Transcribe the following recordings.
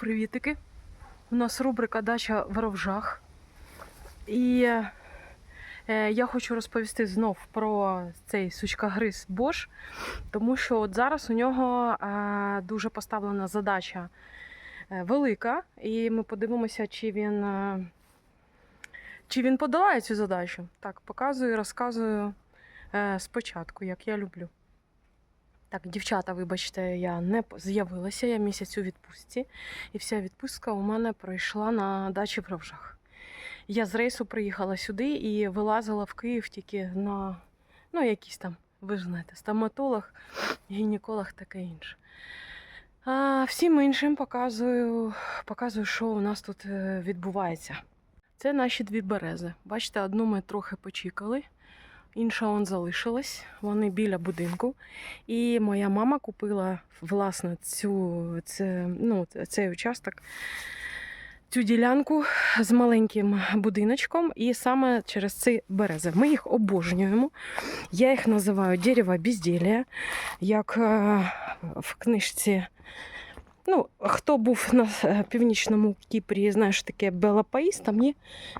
привітики! У нас рубрика Дача в Ровжах. І е, я хочу розповісти знов про цей сучкогриз Bosch, тому що от зараз у нього е, дуже поставлена задача е, велика, і ми подивимося, чи він, чи він подолає цю задачу. Так, показую, розказую спочатку, як я люблю. Так, дівчата, вибачте, я не з'явилася, я місяць у відпустці, і вся відпустка у мене пройшла на дачі в Ровжах. Я з рейсу приїхала сюди і вилазила в Київ тільки на ну, якийсь там, ви ж знаєте, стоматолог, гінеколог, таке інше. А всім іншим показую, показую, що у нас тут е, відбувається. Це наші дві берези. Бачите, одну ми трохи почікали, інша он залишилась. Вони біля будинку. І моя мама купила власне цю, це, ну, цей участок, цю ділянку з маленьким будиночком, і саме через ці берези. Ми їх обожнюємо. Я їх називаю дерево безділля, як е, в книжці. Ну, хто був на е, північному Кіпрі, знає, що таке Белапаїс, там є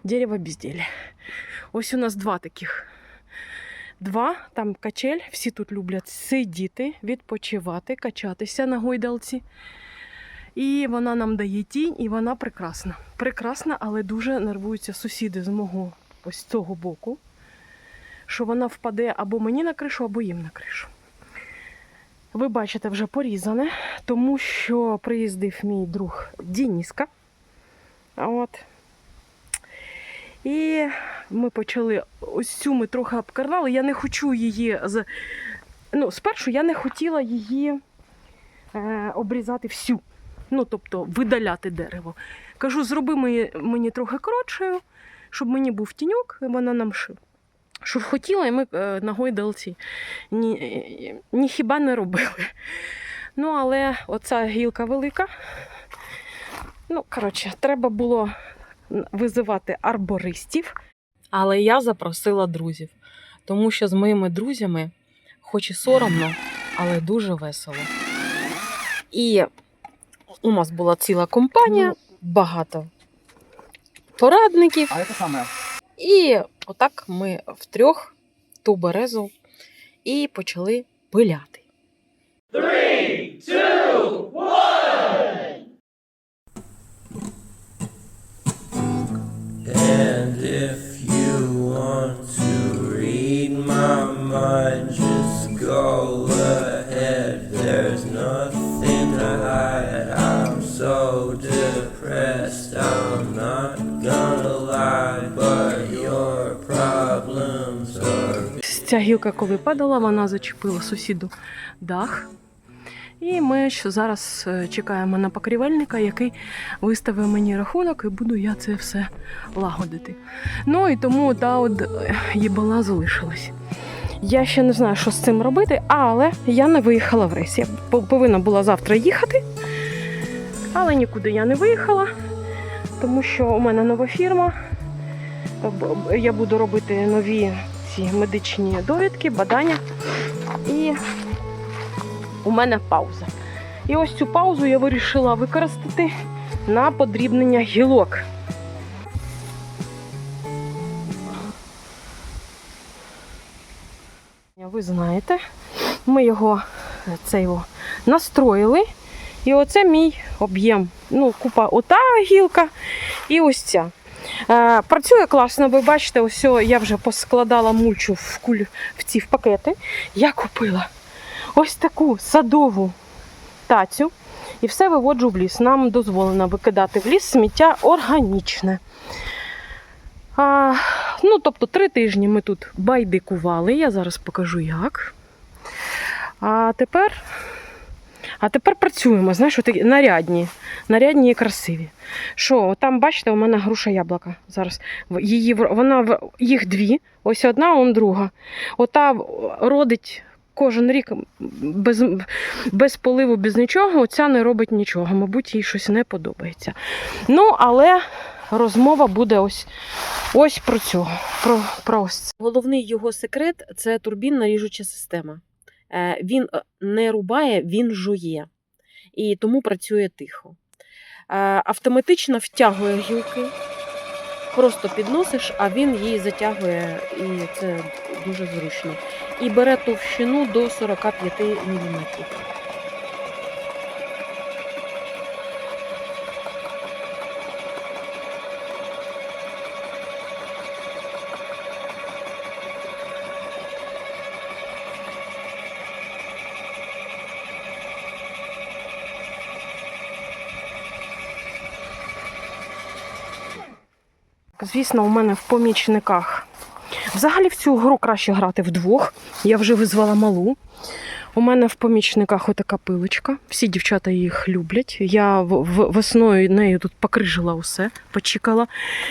дерево безділля. Ось у нас два таких. Два, там качель, всі тут люблять сидіти, відпочивати, качатися на гойдалці. І вона нам дає тінь, і вона прекрасна. Прекрасна, але дуже нервуються сусіди з мого ось цього боку, що вона впаде або мені на кришу, або їм на кришу. Ви бачите, вже порізане, тому що приїздив мій друг Дініска. От. І ми почали ось цю ми трохи обкарнали. Я не хочу її з. Ну, спершу я не хотіла її е, обрізати всю. Ну, тобто видаляти дерево. Кажу, зроби мені, трохи коротшою, щоб мені був тіньок, і вона нам шив. Що хотіла, і ми е, на ні, ні хіба не робили. Ну, але оця гілка велика. Ну, коротше, треба було визивати арбористів. Але я запросила друзів, тому що з моїми друзями, хоч і соромно, але дуже весело. І у нас була ціла компанія, багато порадників. А это самое. І отак ми втрьох ту березу і почали пиляти. And if you want to read my mind, just go ahead. There's nothing to hide. I'm so depressed, I'm not gonna lie, but your problems are Ця гілка, коли падала, вона зачепила сусіду дах. І ми ще зараз е, чекаємо на покрівельника, який виставив мені рахунок, і буду я це все лагодити. Ну і тому та от е, їбала залишилась. Я ще не знаю, що з цим робити, але я не виїхала в рейс. Я повинна була завтра їхати, але нікуди я не виїхала, тому що у мене нова фірма. Я буду робити нові ці медичні довідки, бадання. І у мене пауза. І ось цю паузу я вирішила використати на подрібнення гілок. Ви знаєте, ми його це його настроїли. І оце мій об'єм. Ну, купа ота гілка і ось ця. Е, працює класно, ви бачите, ось я вже поскладала мульчу в, куль, в ці в пакети. Я купила ось таку садову тацю і все виводжу в ліс. Нам дозволено викидати в ліс сміття органічне. А, ну, тобто, три тижні ми тут байдикували. Я зараз покажу як. А тепер, а тепер працюємо. Знаєш, такі нарядні, нарядні і красиві. Що, там, бачите, у мене груша яблука зараз. Її, вона, їх дві, ось одна, он друга. Ота родить кожен рік без, без поливу, без нічого, оця не робить нічого. Мабуть, їй щось не подобається. Ну, але розмова буде ось, ось про цього. Про, про ось це. Головний його секрет це турбінна ріжуча система. Е, Він е, не рубає, він жує. І тому працює тихо. автоматично втягує гілки. Просто підносиш, а він її затягує, і це дуже зручно. І бере товщину до 45 мм. Звісно, у мене в помічниках. Взагалі в цю гру краще грати вдвох. Я вже визвала малу. У мене в помічниках отака пилочка. Всі дівчата їх люблять. Я весною нею тут покрижила усе, почікала.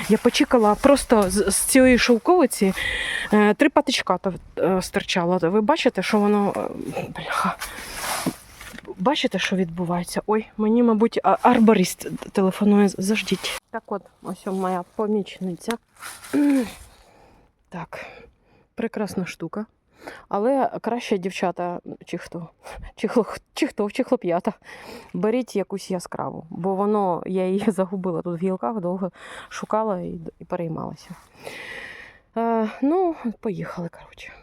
Я почікала просто з, цієї шовковиці е, три патичка е. Ви бачите, що воно. е, Бляха. Бачите, що відбувається? Ой, мені, мабуть, арборист телефонує. Заждіть. Так от, ось моя помічниця. Так, прекрасна штука. Але краще дівчата, чи хто, чи, хло, чи хто, чи хлоп'ята, беріть якусь яскраву, бо воно, я її загубила тут в гілках, довго шукала і, і переймалася. Е, ну, поїхали, коротше.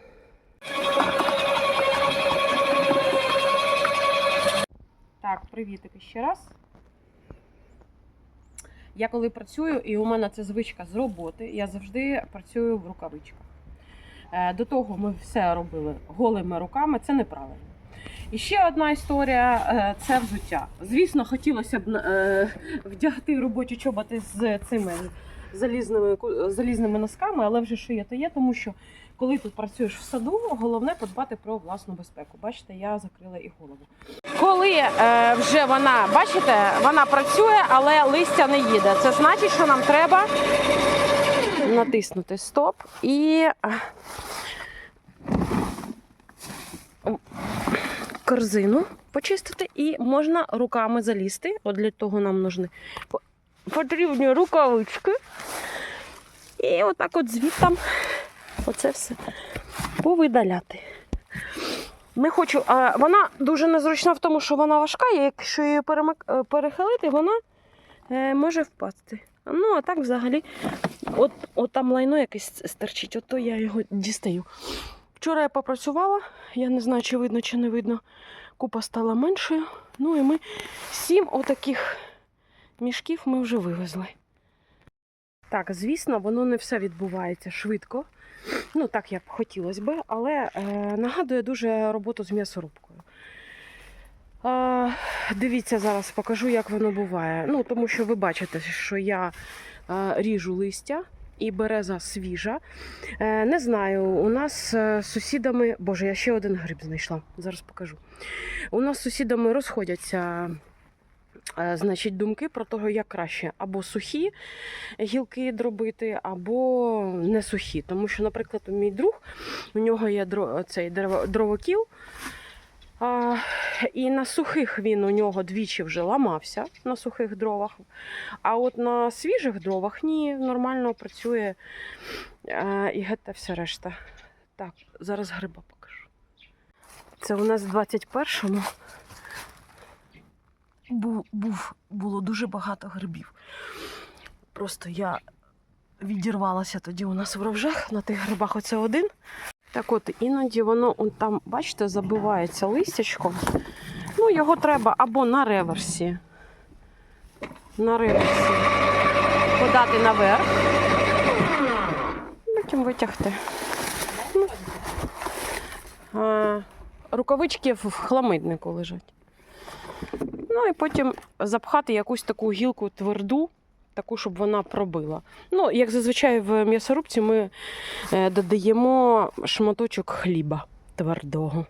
Так, привітики ще раз. Я коли працюю, і у мене це звичка з роботи, я завжди працюю в рукавичках. Е, До того ми все робили голими руками, це неправильно. І ще одна історія е, це взуття. Звісно, хотілося б е, вдягти робочі чоботи з цими залізними, залізними носками, але вже що є, то є, тому що коли тут працюєш в саду, головне подбати про власну безпеку. Бачите, я закрила і голову. Коли е, вже вона, бачите, вона працює, але листя не їде. Це значить, що нам треба натиснути стоп і е, корзину почистити, і можна руками залізти. От для того нам нужні потрібні рукавички. І отак от звідтам оце все повидаляти. Не хочу, а вона дуже незручна в тому, що вона важка, і якщо її е, перехилити, вона е, може впасти. Ну, а так взагалі, от, от там лайно якесь стерчить, от то я його дістаю. Вчора я попрацювала, я не знаю, чи видно, чи не видно. Купа стала меншою. Ну і ми сім отаких мішків ми вже вивезли. Так, звісно, воно не все відбувається швидко. Ну, так як хотілося би, але е, нагадує дуже роботу з м'ясорубкою. Е, дивіться, зараз покажу, як воно буває. Ну, тому що ви бачите, що я е, ріжу листя і береза свіжа. Е, не знаю, у нас е, з сусідами. Боже, я ще один гриб знайшла. Зараз покажу. У нас з сусідами розходяться. Е, Значить, думки про того, як краще або сухі гілки дробити, або не сухі. Тому що, наприклад, мій друг, у нього є цей дровокіл, а, і на сухих він у нього двічі вже ламався на сухих дровах. А от на свіжих дровах ні, нормально працює а, і гетта вся решта. Так, зараз гриба покажу. Це у нас в 21-му був, був, було дуже багато грибів. Просто я відірвалася тоді у нас в ровжах на тих грибах. Оце один. Так от, іноді воно он там, бачите, забивається листячком. Ну, його треба або на реверсі. На реверсі подати наверх. Потім витягти. Ну, рукавички в хламиднику лежать. Ну і потім запхати якусь таку гілку тверду, таку, щоб вона пробила. Ну, як зазвичай в м'ясорубці ми е, додаємо шматочок хліба твердого.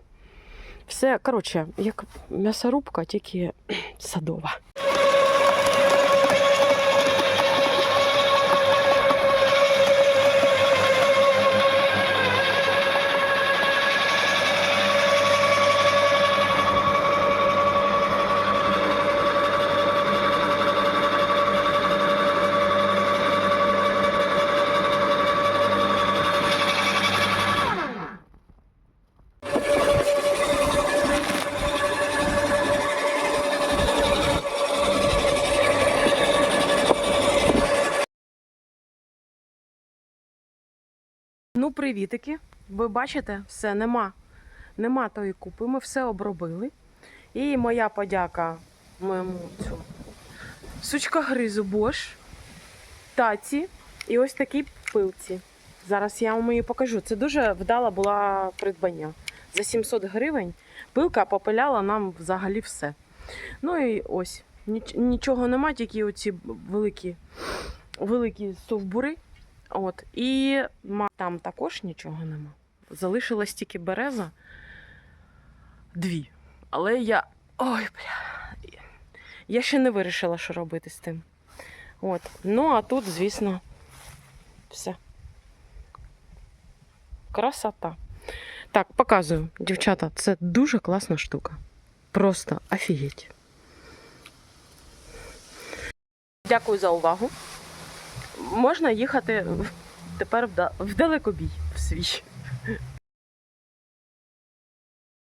Все, коротше, як м'ясорубка, тільки садова. Ну, привітики. Ви бачите, все нема. Нема тої купи. Ми все обробили. І моя подяка моєму цьому сучка гризу Бош, таці і ось такій пилці. Зараз я вам її покажу. Це дуже вдала була придбання. За 700 гривень пилка попиляла нам взагалі все. Ну і ось. Нічого нема, тільки оці великі, великі совбури. От. І там також нічого нема. Залишилась тільки береза. Дві. Але я. Ой, бля. Я ще не вирішила, що робити з тим. От. Ну, а тут, звісно, все. Красота. Так, показую, дівчата, це дуже класна штука. Просто офігеть. Дякую за увагу. Можна їхати тепер в далекобій в свій.